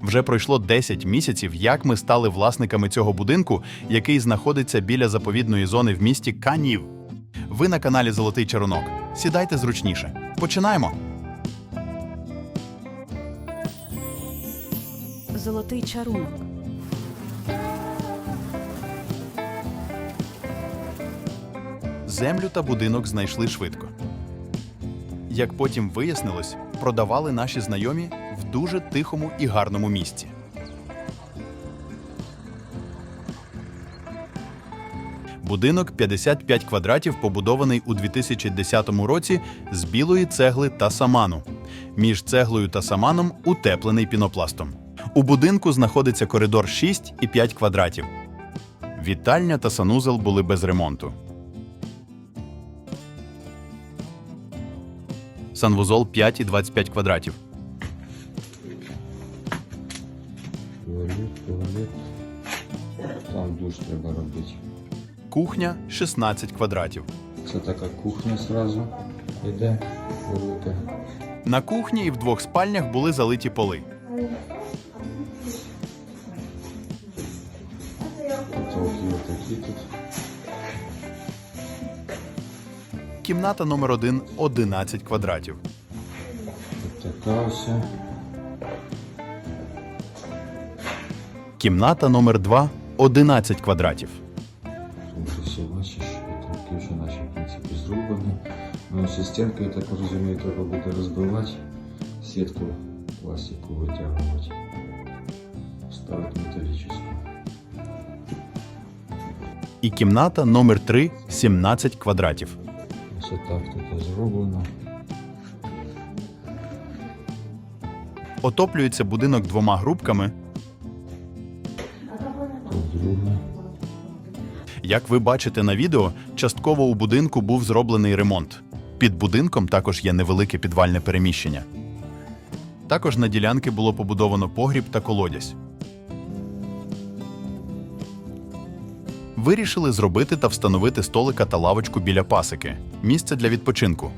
Вже пройшло 10 місяців, як ми стали власниками цього будинку, який знаходиться біля заповідної зони в місті Канів. Ви на каналі Золотий Чарунок. Сідайте зручніше. Починаємо. Золотий чарунок. Землю та будинок знайшли швидко. Як потім вияснилось, продавали наші знайомі дуже тихому і гарному місці. Будинок 55 квадратів, побудований у 2010 році з білої цегли та саману. Між цеглою та саманом утеплений пінопластом. У будинку знаходиться коридор 6 і 5 квадратів. Вітальня та санузел були без ремонту. Санвузол 5 і 25 квадратів. Туалет, туалет. Там душ треба робити. Кухня 16 квадратів. Це така кухня зразу йде велика. На кухні і в двох спальнях були залиті поли. Отакі тут. Кімната номер 1 11 квадратів. Така ось. Кімната номер 2 11 квадратів. Все бачиш, потолки вже наші в принципі зрубані. Ну, ось стінки, я так розумію, треба буде розбивати, сітку пластику витягувати. Ставити металічну. І кімната номер 3 17 квадратів. Ось так тут зроблено. Отоплюється будинок двома грубками. Друга. Як ви бачите на відео, частково у будинку був зроблений ремонт. Під будинком також є невелике підвальне переміщення. Також на ділянки було побудовано погріб та колодязь. Вирішили зробити та встановити столика та лавочку біля пасики місце для відпочинку.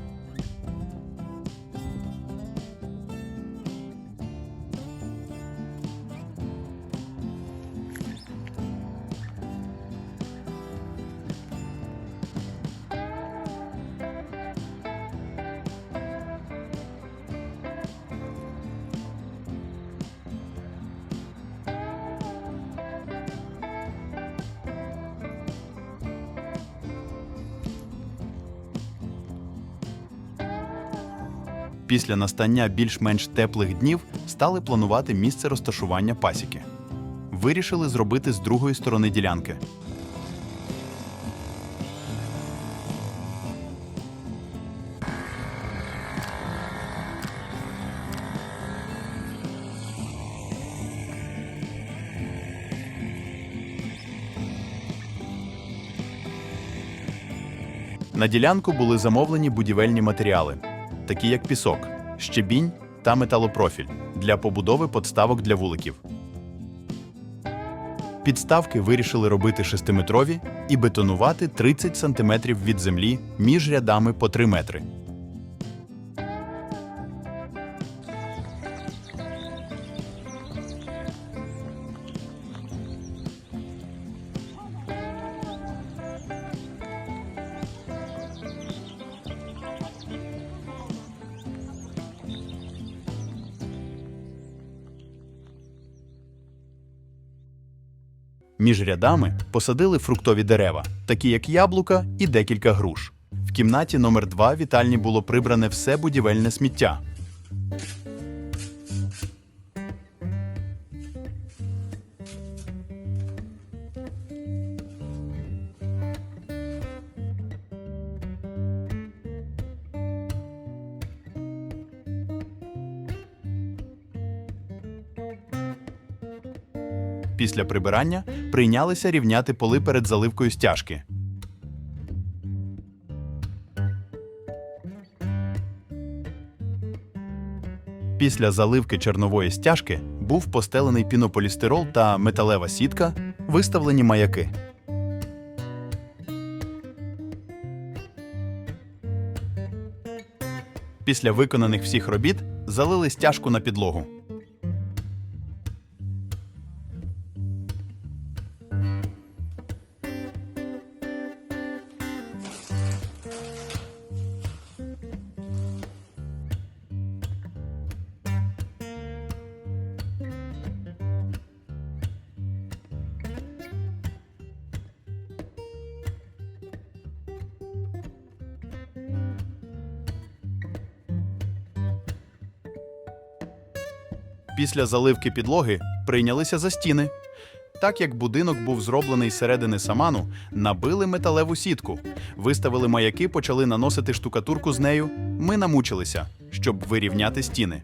Після настання більш-менш теплих днів стали планувати місце розташування пасіки. Вирішили зробити з другої сторони ділянки. На ділянку були замовлені будівельні матеріали, такі як пісок, щебінь та металопрофіль для побудови подставок для вуликів. Підставки вирішили робити шестиметрові і бетонувати 30 см від землі між рядами по 3 метри. Між рядами посадили фруктові дерева, такі як яблука і декілька груш. В кімнаті номер 2 вітальні було прибране все будівельне сміття. Після прибирання прийнялися рівняти поли перед заливкою стяжки. Після заливки чернової стяжки був постелений пінополістирол та металева сітка, виставлені маяки. Після виконаних всіх робіт залили стяжку на підлогу. Після заливки підлоги прийнялися за стіни. Так як будинок був зроблений середини саману, набили металеву сітку, виставили маяки, почали наносити штукатурку з нею. Ми намучилися, щоб вирівняти стіни.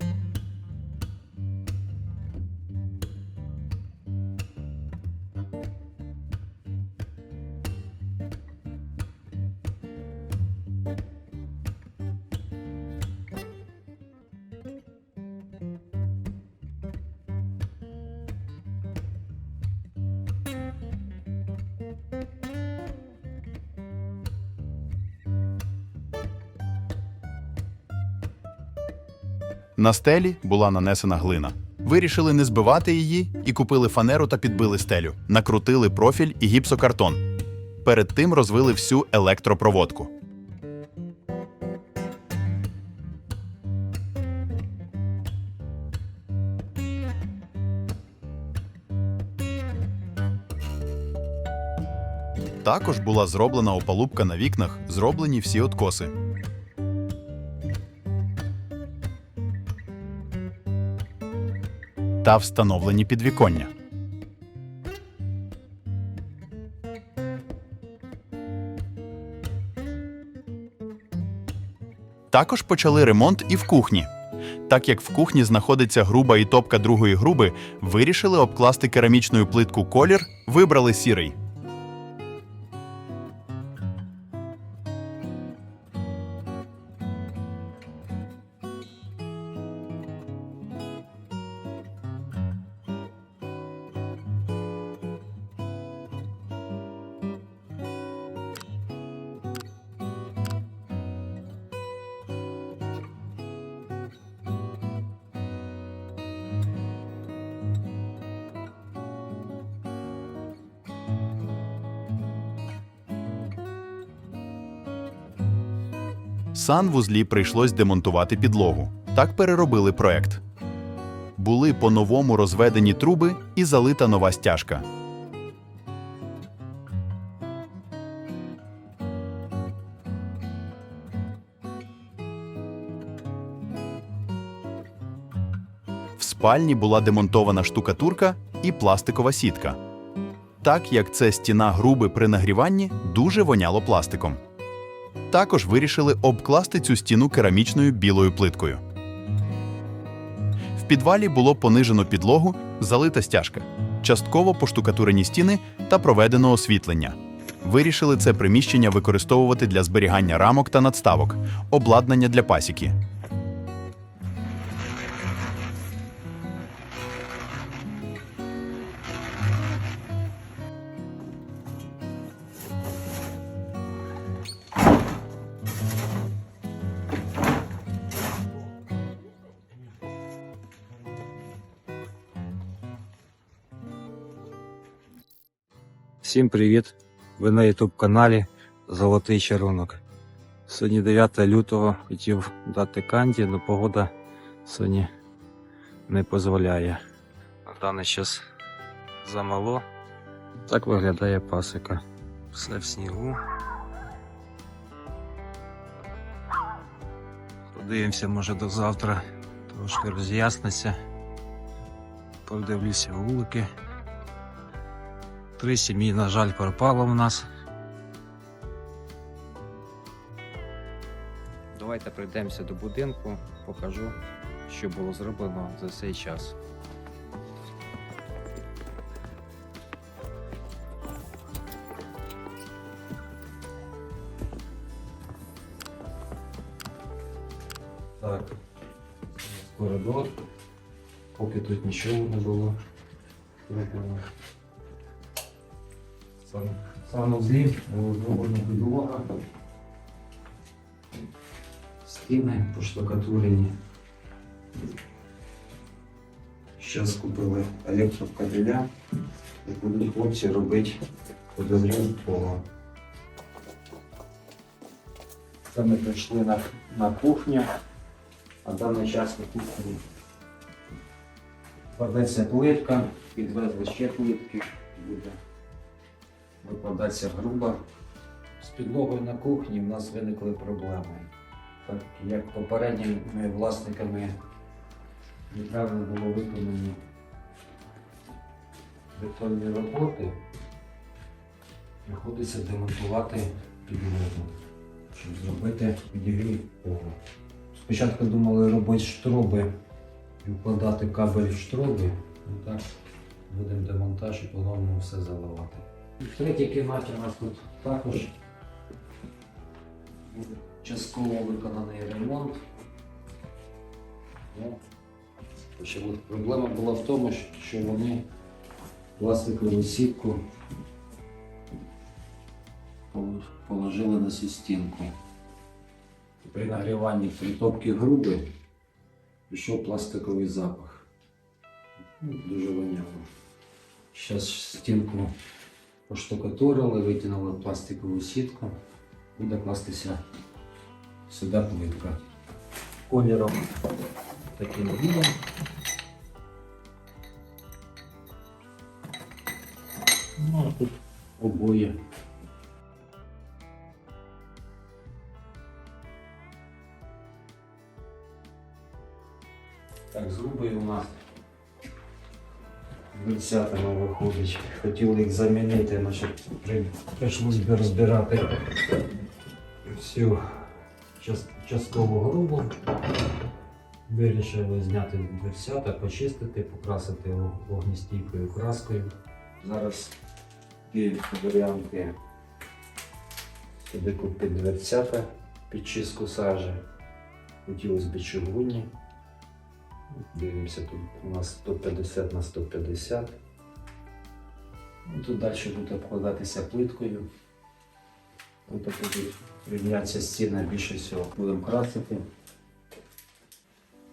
На стелі була нанесена глина. Вирішили не збивати її і купили фанеру та підбили стелю. Накрутили профіль і гіпсокартон. Перед тим розвили всю електропроводку. Також була зроблена опалубка на вікнах, зроблені всі откоси. Та встановлені підвіконня. Також почали ремонт і в кухні. Так як в кухні знаходиться груба і топка другої груби, вирішили обкласти керамічною плитку колір, вибрали сірий. Санвузлі прийшлось демонтувати підлогу. Так переробили проект. Були по-новому розведені труби і залита нова стяжка. В спальні була демонтована штукатурка і пластикова сітка. Так як це стіна груби при нагріванні, дуже воняло пластиком. Також вирішили обкласти цю стіну керамічною білою плиткою. В підвалі було понижено підлогу, залита стяжка, частково поштукатурені стіни та проведено освітлення. Вирішили це приміщення використовувати для зберігання рамок та надставок, обладнання для пасіки. Всім привіт! Ви на YouTube каналі Золотий Чарунок. Сьогодні 9 лютого хотів дати канді, але погода сьогодні не дозволяє. На даний час замало. Так виглядає пасика. Все в снігу. Подивимося, може до завтра трошки роз'ясниться. Подивлюся вулики. Три сім'ї, на жаль, пропало в нас. Давайте прийдемося до будинку, покажу, що було зроблено за цей час. Так, коридор. Поки тут нічого не було. зроблено. Сан- санузлі, зроблена підлога. Стіни поштукатурені. Зараз купили електровкабеля і будуть хлопці робити подозрів полу. Це ми прийшли на, на кухню, а даний час на кухні кладеться плитка, підвезли ще плитки, буде викладатися груба. З підлогою на кухні в нас виникли проблеми. Так як попередніми власниками неправильно було виконані бетонні роботи. Приходиться демонтувати підлогу, щоб зробити підігрів полу. Спочатку думали робити штроби і вкладати кабель в штроби. Ну так, будемо демонтаж і по-новому все заливати. В третій кімнаті у нас тут також буде частково виконаний ремонт. Почали. Проблема була в тому, що вони пластикову сітку положили на цю стінку. При нагріванні притопки груби пішов пластиковий запах. Дуже воняло. Зараз стінку поштукатурили, витягнули пластикову сітку, буде кластися сюди плитка. Кольором таким білим. Ну, а тут обоє. Так, з грубою у нас дверцятами виходить. Хотіли їх замінити, значить при- прийшлось би розбирати всю часткову грубу. Вирішили зняти дверцята, почистити, покрасити його вогнестійкою краскою. Зараз дивимося варіанти. Сюди купити дверцята під чистку сажі. Хотілося б чугунні. Дивимося, тут у нас 150 на 150. Ну, Тут далі буде обкладатися плиткою. Тут будуть рівнятися стіни більше всього. Будемо красити.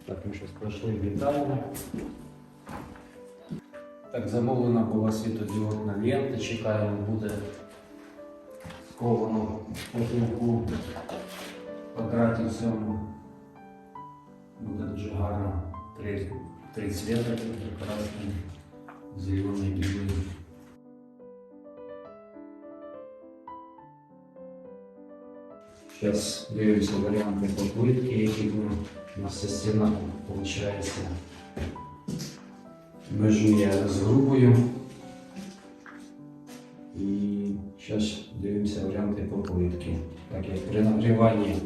Так, ми щось пройшли вітальня. Так, замовлена була світодіодна лента, чекаємо, буде сковано потолку квадраті цьому. Буде дуже гарно. Три, три цвета, прекрасний, зелений білий. Зараз дивимося варіанти по плитки, які у нас ця стіна виходить. Межує з грубою. І зараз дивимося по плитки. Так як при нагріванні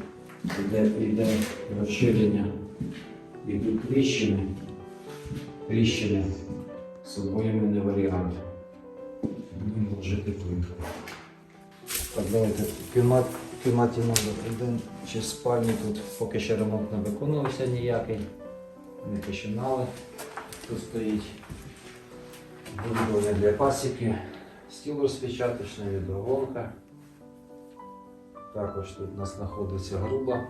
йде, йде розширення йдуть тріщини. Тріщини з обоями не варіант. Будемо вложити плитку. Так, давайте в кімнат, кімнаті номер один чи спальні тут поки ще ремонт не виконувався ніякий. Не починали. Тут стоїть вибудоване для пасіки, стіл розпечаточна, відеогонка. Також тут у нас знаходиться груба.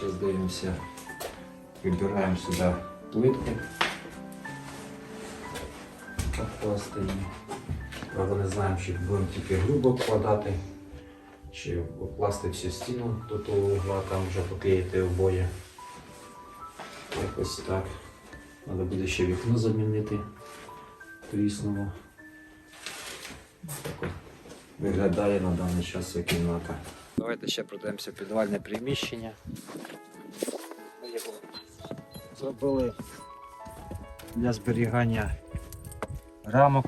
Зараз дивимося, вибираємо сюди плитки. Покласти її. Правда, не знаємо, чи будемо тільки грубо вкладати, чи обкласти всю стіну до того угла, там вже поклеїти обоє. Якось так. Треба буде ще вікно замінити. Тріснуло. Так виглядає на даний час ця кімната. Давайте ще пройдемося в підвальне приміщення. Зробили для зберігання рамок.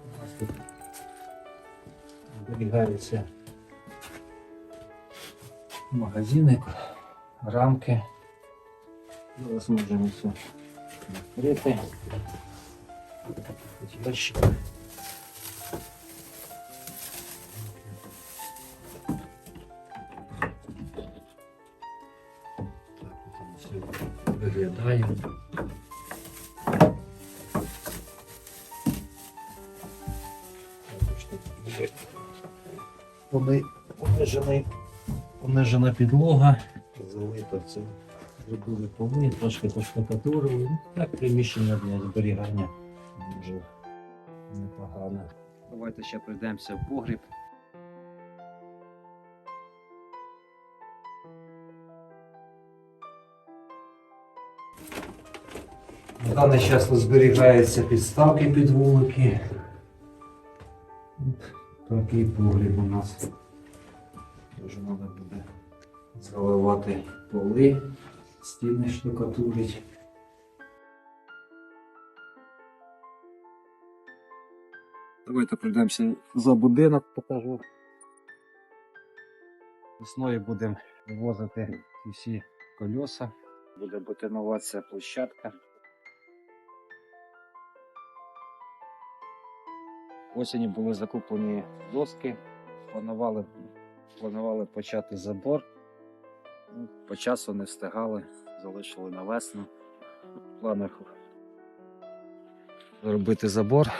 У нас тут зберігаються магазини, рамки. Зараз можемо все відкрити. Дальше. Виглядає. Також тут понижений- Понижена підлога, залита це зробили поли, трошки поштукатурили. Ну, Так, приміщення для зберігання дуже непогане. Давайте ще пройдемося в погріб. На даний час зберігаються підставки під вулики. Такий погріб у нас. Дуже треба буде заливати поли, стіни штукатурить. Давайте пройдемося за будинок, покажу. Весною будемо вивозити всі колеса, буде бетонуватися площадка. Осені були закуплені доски, планували, планували почати забор. Ну, по часу не встигали, залишили на весну. В планах зробити забор